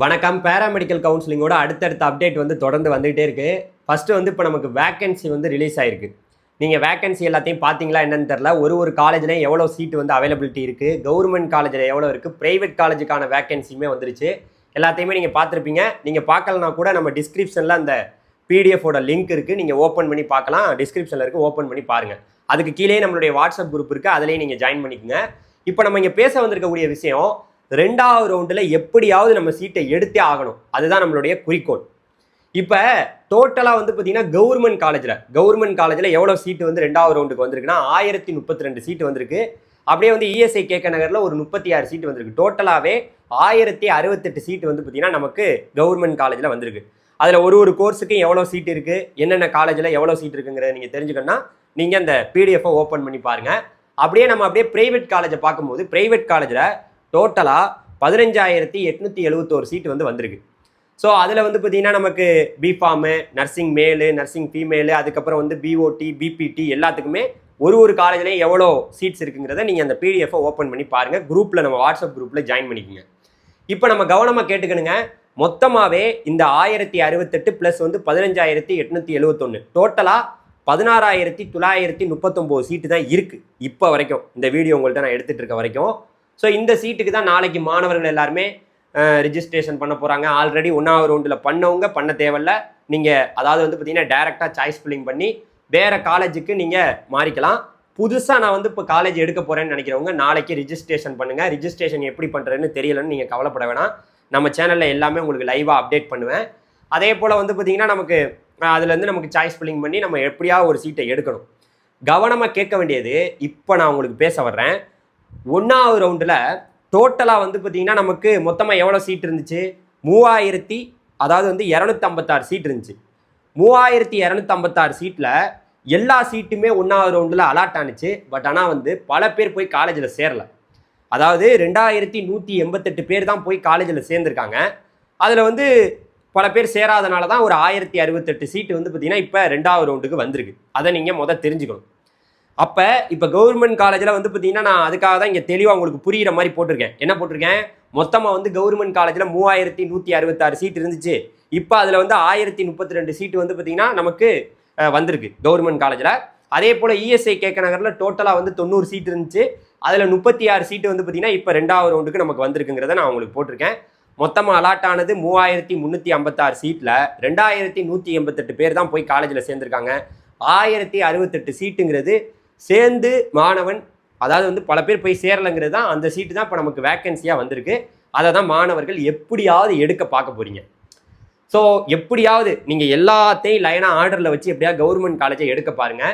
வணக்கம். பேராமெடிக்கல் கவுன்சிலிங்கோட அடுத்தடுத்த அப்டேட் வந்து தொடர்ந்து வந்துகிட்டே இருக்குது ஃபஸ்ட்டு வந்து இப்போ நமக்கு வேக்கன்சி வந்து ரிலீஸ் ஆயிருக்கு. நீங்கள் வேக்கன்சி எல்லாத்தையும் பார்த்தீங்களா என்னென்னு தெரில ஒரு ஒரு காலேஜ்லேயும் எவ்வளோ சீட்டு வந்து அவைலபிலிட்டி இருக்குது கவர்மெண்ட் காலேஜில் எவ்வளோ இருக்குது ப்ரைவேட் காலேஜுக்கான வேக்கன்சியுமே வந்துருச்சு. எல்லாத்தையுமே நீங்கள் பார்த்துருப்பீங்க நீங்கள் பார்க்கலனா கூட நம்ம டிஸ்கிரிப்ஷனில் அந்த பிடிஎஃபோட லிங்க் இருக்குது நீங்கள் ஓப்பன் பண்ணி பார்க்கலாம் டிஸ்கிரிப்ஷனில் இருக்குது ஓப்பன் பண்ணி பாருங்கள் அதுக்கு கீழே நம்மளுடைய வாட்ஸ்அப் குரூப் இருக்குது அதுலேயும் நீங்கள் ஜாயின் பண்ணிக்கோங்க. இப்போ நம்ம இங்கே பேச வந்திருக்கக்கூடிய விஷயம் ரெண்டாவது ரவுண்டில் எப்படியாவது நம்ம சீட்டை எடுத்தே ஆகணும். அதுதான் நம்மளுடைய குறிக்கோள். இப்போ டோட்டலாக வந்து பார்த்தீங்கன்னா கவர்மெண்ட் காலேஜில் கவர்மெண்ட் காலேஜில் எவ்வளோ சீட்டு வந்து ரெண்டாவது ரவுண்டுக்கு வந்திருக்குன்னா ஆயிரத்தி முப்பத்தி ரெண்டு சீட்டு வந்திருக்கு. அப்படியே வந்து இஎஸ்ஐ கேக்க நகரில் ஒரு முப்பத்தி ஆறு சீட்டு வந்திருக்கு டோட்டலாகவே ஆயிரத்தி அறுபத்தெட்டு சீட்டு வந்து பார்த்தீங்கன்னா நமக்கு கவர்மெண்ட் காலேஜில் வந்திருக்கு. அதில் ஒரு ஒரு கோர்ஸுக்கும் எவ்வளோ சீட் இருக்குது என்னென்ன காலேஜில் எவ்வளோ சீட் இருக்குங்கிறத நீங்கள் தெரிஞ்சுக்கணும்னா நீங்கள் அந்த பிடிஎஃப்பை ஓப்பன் பண்ணி பாருங்கள் அப்படியே நம்ம அப்படியே ப்ரைவேட் காலேஜை பார்க்கும்போது ப்ரைவேட் காலேஜில் டோட்டலாக பதினஞ்சாயிரத்தி எட்நூற்றி எழுபத்தோரு சீட் வந்து வந்திருக்கு. ஸோ அதில் வந்து பார்த்தீங்கன்னா நமக்கு B pharm nursing male nursing female அதுக்கப்புறம் வந்து பிஓடி பிபிடி எல்லாத்துக்குமே ஒரு ஒரு காலேஜ்லேயும் எவ்வளோ சீட்ஸ் இருக்குங்கிறத நீங்கள் அந்த பிடிஎஃபை ஓப்பன் பண்ணி பாருங்கள் குரூப்பில் நம்ம வாட்ஸ்அப் குரூப்பில் ஜாயின் பண்ணிக்கோங்க. இப்போ நம்ம கவனமாக கேட்டுக்கணுங்க. மொத்தமாகவே இந்த ஆயிரத்தி அறுபத்தெட்டு ப்ளஸ் வந்து பதினஞ்சாயிரத்தி எட்நூற்றி எழுபத்தொன்று டோட்டலாக பதினாறாயிரத்தி தொள்ளாயிரத்தி முப்பத்தொம்போது சீட்டு தான் இருக்குது இப்போ வரைக்கும். இந்த வீடியோ உங்கள்கிட்ட நான் எடுத்துகிட்டு இருக்க வரைக்கும். ஸோ இந்த சீட்டுக்கு தான் நாளைக்கு மாணவர்கள் எல்லாருமே ரிஜிஸ்ட்ரேஷன் பண்ண போகிறாங்க ஆல்ரெடி ஒன்றாவது ரவுண்டில் பண்ணவங்க பண்ண தேவையில்ல. நீங்கள் அதாவது வந்து பார்த்தீங்கன்னா டேரெக்டாக சாய்ஸ் ஃபில்லிங் பண்ணி வேறு காலேஜுக்கு நீங்கள் மாறிக்கலாம். புதுசாக நான் வந்து இப்போ காலேஜ் எடுக்க போகிறேன்னு நினைக்கிறவங்க நாளைக்கு ரிஜிஸ்ட்ரேஷன் பண்ணுங்கள் ரிஜிஸ்ட்ரேஷன் எப்படி பண்ணுறதுன்னு தெரியலன்னு நீங்கள் கவலைப்பட வேணாம். நம்ம சேனலில் எல்லாமே உங்களுக்கு லைவாக அப்டேட் பண்ணுவேன். அதே போல் வந்து பார்த்தீங்கன்னா நமக்கு அதுலேருந்து நமக்கு சாய்ஸ் ஃபில்லிங் பண்ணி நம்ம எப்படியாவது ஒரு சீட்டை எடுக்கணும். கவனமாக கேட்க வேண்டியது இப்போ நான் உங்களுக்கு பேச வர்றேன். ஒன்றாவது ரவுண்டில் டோட்டலாக வந்து பார்த்தீங்கன்னா நமக்கு மொத்தமாக எவ்வளோ சீட் இருந்துச்சு? மூவாயிரத்தி அதாவது வந்து இரநூத்தம்பத்தாறு சீட் இருந்துச்சு. மூவாயிரத்தி இரநூத்தம்பத்தாறு சீட்டில் எல்லா சீட்டுமே ஒன்றாவது ரவுண்டில் அலாட் ஆனுச்சு. பட் ஆனால் வந்து பல பேர் போய் காலேஜில் சேரல. அதாவது ரெண்டாயிரத்தி நூற்றி எண்பத்தெட்டு பேர் தான் போய் காலேஜில் சேர்ந்துருக்காங்க. அதில் வந்து பல பேர் சேராதனால தான் ஒரு ஆயிரத்தி அறுபத்தெட்டு சீட்டு வந்து பார்த்திங்கன்னா இப்போ ரெண்டாவது ரவுண்டுக்கு வந்திருக்கு. அதை நீங்கள் மொதல் தெரிஞ்சுக்கணும். அப்போ இப்போ கவர்மெண்ட் காலேஜில் வந்து பார்த்தீங்கன்னா நான் அதுக்காக தான் இங்கே தெளிவாக உங்களுக்கு புரிகிற மாதிரி போட்டிருக்கேன். என்ன போட்டிருக்கேன்? மொத்தமாக வந்து கவர்மெண்ட் காலேஜில் மூவாயிரத்தி நூற்றி அறுபத்தாறு சீட் இருந்துச்சு. இப்போ அதில் வந்து ஆயிரத்தி முப்பத்தி ரெண்டு சீட்டு வந்து பார்த்தீங்கன்னா நமக்கு வந்திருக்கு கவர்மெண்ட் காலேஜில் அதே போல் இஎஸ்ஐ கேக்க நகரில் டோட்டலாக வந்து தொண்ணூறு சீட் இருந்துச்சு. அதில் முப்பத்தி ஆறு சீட்டு வந்து பார்த்தீங்கன்னா இப்போ ரெண்டாவது ரவுண்டுக்கு நமக்கு வந்திருக்குங்கிறத நான் உங்களுக்கு போட்டிருக்கேன். மொத்தமாக அலாட் ஆனது மூவாயிரத்தி முந்நூற்றி ஐம்பத்தாறு சீட்டில் ரெண்டாயிரத்தி நூற்றி எண்பத்தெட்டு பேர் தான் போய் காலேஜில் சேர்ந்துருக்காங்க. ஆயிரத்தி அறுபத்தெட்டு சீட்டுங்கிறது சேர்ந்து மாணவன் அதாவது வந்து பல பேர் போய் சேரலைங்கிறது தான் அந்த சீட்டு தான் இப்போ நமக்கு வேக்கன்சியாக வந்திருக்கு. அதை தான் மாணவர்கள் எப்படியாவது எடுக்க பார்க்க போகிறீங்க ஸோ எப்படியாவது நீங்கள் எல்லாத்தையும் லைனாக ஆர்டரில் வச்சு எப்படியா கவர்மெண்ட் காலேஜை எடுக்க பாருங்க.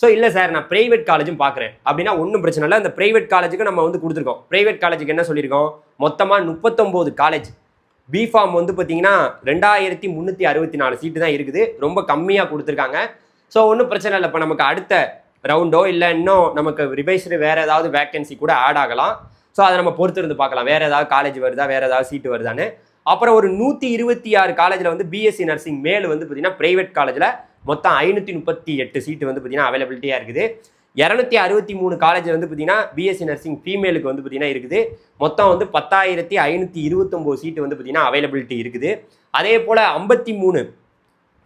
ஸோ இல்லை சார் நான் ப்ரைவேட் காலேஜும் பார்க்குறேன். அப்படின்னா ஒன்றும் பிரச்சனை இல்லை. அந்த ப்ரைவேட் காலேஜுக்கு நம்ம வந்து கொடுத்துருக்கோம். ப்ரைவேட் காலேஜுக்கு என்ன சொல்லியிருக்கோம்? மொத்தமாக முப்பத்தொம்போது காலேஜ் பிஃபார்ம் வந்து பார்த்தீங்கன்னா ரெண்டாயிரத்தி முந்நூற்றி அறுபத்தி நாலு சீட்டு தான் இருக்குது. ரொம்ப கம்மியாக கொடுத்துருக்காங்க. ஸோ ஒன்றும் பிரச்சனை இல்லை. இப்போ நமக்கு அடுத்த ரவுண்டோ இல்லை இன்னும் நமக்கு ரிவைஸ்டு வேறு ஏதாவது வேக்கன்சி கூட ஆட் ஆகலாம். ஸோ அதை நம்ம பொறுத்து இருந்து பார்க்கலாம். வேறு ஏதாவது காலேஜ் வருதா வேறு ஏதாவது சீட்டு வருதான்னு. அப்புறம் ஒரு நூற்றி இருபத்தி ஆறு காலேஜில் வந்து பிஎஸ்சி நர்சிங் மேல் வந்து பார்த்தீங்கன்னா ப்ரைவேட் காலேஜில் மொத்தம் ஐநூற்றி முப்பத்தி எட்டு சீட்டு வந்து பார்த்திங்கன்னா அவைலபிலிட்டியாக இருக்குது. இரநூத்தி அறுபத்தி மூணு காலேஜ் வந்து பார்த்தீங்கன்னா பிஎஸ்சி நர்சிங் ஃபீமேலுக்கு வந்து பார்த்தீங்கன்னா இருக்குது. மொத்தம் வந்து பத்தாயிரத்தி ஐநூற்றி இருபத்தொம்போது சீட்டு வந்து பார்த்தீங்கன்னா அவைலபிலிட்டி இருக்குது. அதே போல் ஐம்பத்தி மூணு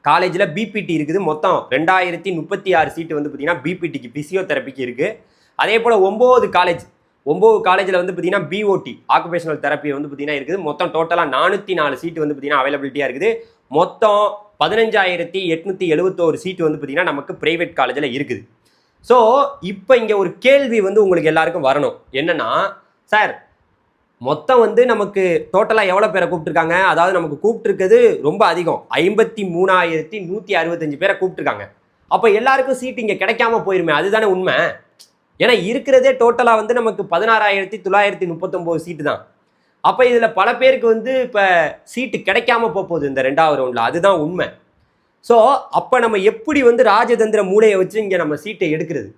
காலேஜில் பிபிடி இருக்குது. மொத்தம் ரெண்டாயிரத்தி முப்பத்தி ஆறு சீட்டு வந்து பார்த்தீங்கன்னா பிபிடிக்கு ஃபிசியோதெரப்பிக்கு இருக்குது அதே போல் ஒம்பது காலேஜ் ஒம்பது காலேஜில் வந்து பார்த்தீங்கன்னா பிஓடி ஆக்குபேஷனல் தெரப்பி வந்து பார்த்தீங்கன்னா இருக்குது. மொத்தம் டோட்டலாக நானூற்றி நாலு சீட்டு வந்து பார்த்தீங்கன்னா அவைலபிலிட்டியாக இருக்குது. மொத்தம் பதினஞ்சாயிரத்தி எட்நூற்றி எழுபத்தோரு சீட்டு வந்து பார்த்தீங்கன்னா நமக்கு ப்ரைவேட் காலேஜில் இருக்குது. ஸோ இப்போ இங்கே ஒரு கேள்வி வந்து உங்களுக்கு எல்லாருக்கும் வரணும். என்னென்னா சார் மொத்தம் வந்து நமக்கு டோட்டலாக எவ்வளோ பேரை கூப்பிட்டுருக்காங்க? அதாவது நமக்கு கூப்பிட்டுருக்கிறது ரொம்ப அதிகம். ஐம்பத்தி மூணாயிரத்தி நூற்றி அறுபத்தஞ்சு பேரை கூப்பிட்டுருக்காங்க. அப்போ எல்லாருக்கும் சீட் இங்கே கிடைக்காம போயிருமே அதுதானே உண்மை? ஏன்னா இருக்கிறதே டோட்டலாக வந்து நமக்கு பதினாறாயிரத்தி தொள்ளாயிரத்தி முப்பத்தொம்போது சீட்டு தான். அப்போ இதில் பல பேருக்கு வந்து இப்போ சீட்டு கிடைக்காம போகுது இந்த ரெண்டாவது ரவுண்டில் அதுதான் உண்மை. ஸோ அப்போ நம்ம எப்படி வந்து ராஜதந்திர மூளையை வச்சு இங்கே நம்ம சீட்டை எடுக்கிறது?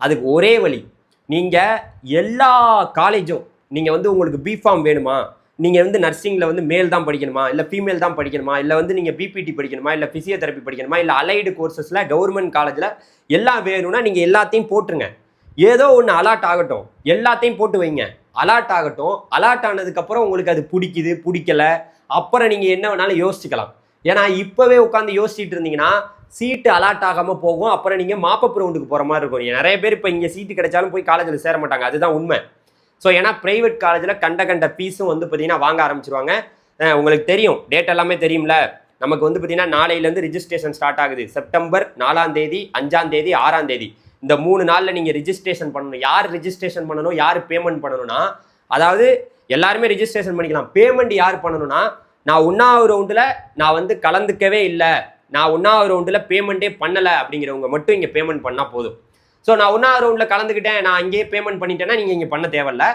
அதுக்கு ஒரே வழி நீங்கள் எல்லா காலேஜும் நீங்கள் வந்து உங்களுக்கு பிஃபார்ம் வேணுமா? நீங்கள் வந்து நர்சிங்கில் வந்து மேல் தான் படிக்கணுமா? இல்லை ஃபீமேல் தான் படிக்கணுமா? இல்லை வந்து நீங்கள் பிபிடி படிக்கணுமா? இல்லை ஃபிசியோதெரப்பி படிக்கணுமா? இல்லை அலைடு கோர்சஸில் கவர்மெண்ட் காலேஜில் எல்லாம் வேணும்னா நீங்கள் எல்லாத்தையும் போட்டுருங்க. ஏதோ ஒன்று அலாட் ஆகட்டும். எல்லாத்தையும் போட்டு வைங்க. அலாட் ஆகட்டும். அலாட் ஆனதுக்கப்புறம் உங்களுக்கு அது பிடிக்குது பிடிக்கல. அப்புறம் நீங்கள் என்ன வேணாலும் யோசிச்சுக்கலாம். ஏன்னா இப்போவே உட்காந்து யோசிச்சுட்டு இருந்தீங்கன்னா சீட்டு அலாட் ஆகாமல் போகும். அப்புறம் நீங்கள் மாப்பப் ரவுண்டுக்கு போகிற மாதிரி இருக்கும். நிறைய பேர் இப்போ இங்கே சீட்டு கிடைச்சாலும் போய் காலேஜில் சேர மாட்டாங்க. அதுதான் உண்மை. ஸோ ஏன்னா ப்ரைவேட் காலேஜில் கண்ட கண்ட ஃபீஸும் வந்து பார்த்தீங்கன்னா வாங்க ஆரம்பிச்சிருவாங்க. உங்களுக்கு தெரியும். டேட் எல்லாமே தெரியும்ல. நமக்கு வந்து பார்த்தீங்கன்னா நாளையிலேருந்து ரிஜிஸ்ட்ரேஷன் ஸ்டார்ட் ஆகுது. செப்டம்பர் நாலாம் தேதி அஞ்சாம் தேதி ஆறாம் தேதி. இந்த மூணு நாளில் நீங்கள் ரிஜிஸ்ட்ரேஷன் பண்ணணும். யார் ரிஜிஸ்ட்ரேஷன் பண்ணணும் யார் பேமெண்ட் பண்ணணும்னா அதாவது எல்லாருமே ரிஜிஸ்ட்ரேஷன் பண்ணிக்கலாம். பேமெண்ட் யார் பண்ணணும்னா நான் ஒன்றாவது ரவுண்டில் நான் வந்து கலந்துக்கவே இல்லை. நான் ஒன்றாவது ரவுண்டில் பேமெண்ட்டே பண்ணலை அப்படிங்கிறவங்க மட்டும் இங்கே பேமெண்ட் பண்ணால் போதும். ஸோ நான் ஒன்றாவது ரவுண்டில் கலந்துக்கிட்டேன். நான் அங்கேயே பேமெண்ட் பண்ணிட்டேன்னா நீங்கள் இங்கே பண்ண தேவையில்ல.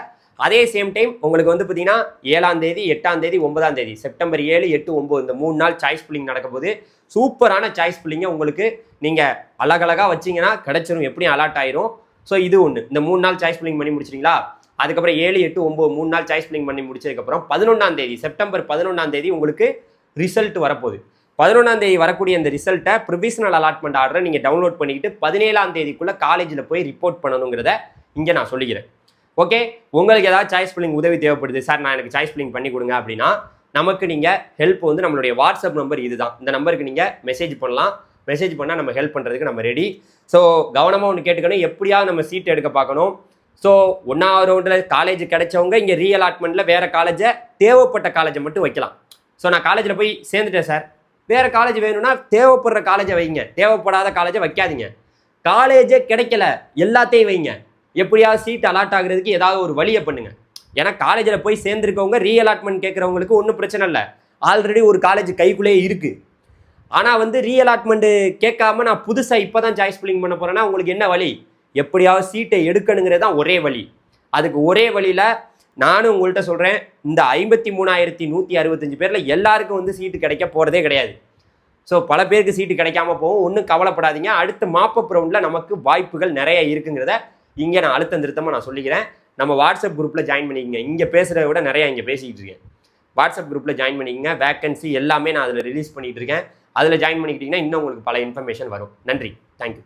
அதே சேம் டைம் உங்களுக்கு வந்து பார்த்தீங்கன்னா ஏழாம் தேதி எட்டாம் தேதி ஒன்பதாம் தேதி செப்டம்பர் ஏழு எட்டு ஒம்பது இந்த மூணு நாள் சாய்ஸ் புல்லிங் நடக்க போது சூப்பரான சாய்ஸ் புல்லிங்கை உங்களுக்கு நீங்கள் அழகழகாக வச்சீங்கன்னா கிடச்சிரும். எப்படியும் அலாட் ஆயிரும். ஸோ இது ஒன்று இந்த மூணு நாள் சாய்ஸ் புல்லிங் பண்ணி முடிச்சிங்களா அதுக்கப்புறம் ஏழு எட்டு ஒம்பது மூணு நாள் சாய்ஸ் புல்லிங் பண்ணி முடிச்சதுக்கப்புறம் பதினொன்றாம் தேதி செப்டம்பர் பதினொன்றாம் தேதி உங்களுக்கு ரிசல்ட் வரப்போகுது. பதினொன்றாம் தேதி வரக்கூடிய இந்த ரிசல்ட்டை ப்ரொவிஷனல் அலாட்மெண்ட் ஆர்டரை நீங்கள் டவுன்லோட் பண்ணிக்கிட்டு பதினேழாம் தேதிக்குள்ளே காலேஜில் போய் ரிப்போர்ட் பண்ணணுங்கிறத இங்கே நான் சொல்லிக்கிறேன். ஓகே? உங்களுக்கு ஏதாவது சாய்ஸ் பில்லிங் உதவி தேவைப்படுது சார் நான் எனக்கு சாய்ஸ் பில்லிங் பண்ணி கொடுங்க அப்படின்னா நமக்கு நீங்கள் ஹெல்ப் வந்து நம்மளுடைய வாட்ஸ்அப் நம்பர் இதுதான். இந்த நம்பருக்கு நீங்கள் மெசேஜ் பண்ணலாம். மெசேஜ் பண்ணால் நம்ம ஹெல்ப் பண்ணுறதுக்கு நம்ம ரெடி ஸோ கவனமாக ஒன்று கேட்டுக்கணும். எப்படியாவது நம்ம சீட் எடுக்க பார்க்கணும். ஸோ ஒன்றாவது ரவுண்டில் காலேஜ் கிடைச்சவங்க இங்கே ரீஅலாட்மெண்ட்டில் வேறு காலேஜை தேவைப்பட்ட காலேஜை மட்டும் வைக்கலாம். ஸோ நான் காலேஜில் போய் சேர்ந்துட்டேன் சார். வேறு காலேஜ் வேணும்னா தேவைப்படுற காலேஜை வைங்க. தேவைப்படாத காலேஜை வைக்காதீங்க. காலேஜே கிடைக்கல எல்லாத்தையும் வைங்க. எப்படியாவது சீட் அலாட் ஆகுறதுக்கு ஏதாவது ஒரு வழியை பண்ணுங்க. ஏன்னா காலேஜில் போய் சேர்ந்துருக்கவங்க ரீஅலாட்மெண்ட் கேட்குறவங்களுக்கு ஒன்றும் பிரச்சனை இல்லை. ஆல்ரெடி ஒரு காலேஜ் கைக்குள்ளேயே இருக்குது ஆனால் வந்து ரீ அலாட்மெண்ட்டு கேட்காம நான் புதுசாக இப்போ தான் சாய்ஸ் ஃபில்லிங் பண்ண போகிறேன்னா உங்களுக்கு என்ன வழி? எப்படியாவது சீட்டை எடுக்கணுங்கிறது தான் ஒரே வழி. அதுக்கு ஒரே வழியில் நானும் உங்கள்கிட்ட சொல்கிறேன் இந்த ஐம்பத்தி மூணாயிரத்தி நூற்றி அறுபத்தஞ்சு பேரில் எல்லாருக்கும் வந்து சீட்டு கிடைக்க போகிறதே கிடையாது. ஸோ பல பேருக்கு சீட்டு கிடைக்காம போகும். ஒன்றும் கவலைப்படாதீங்க. அடுத்த மாப்பப் ரவுண்டில் நமக்கு வாய்ப்புகள் நிறைய இருக்குங்கிறத இங்கே நான் அழுத்தம் திருத்தமாக நான் சொல்லிக்கிறேன். நம்ம வாட்ஸ்அப் குரூப்பில் ஜாயின் பண்ணிக்கங்க. இங்கே பேசுகிறத விட நிறையா இங்கே பேசிக்கிட்டு இருக்கேன். வாட்ஸ்அப் குரூப்பில் ஜாயின் பண்ணிக்கங்க. வேக்கன்சி எல்லாமே நான் அதில் ரிலீஸ் பண்ணிகிட்டு இருக்கேன். அதில் ஜாயின் பண்ணிக்கிட்டிங்கன்னா இன்னும் உங்களுக்கு பல இன்ஃபர்மேஷன் வரும். நன்றி. தேங்க்யூ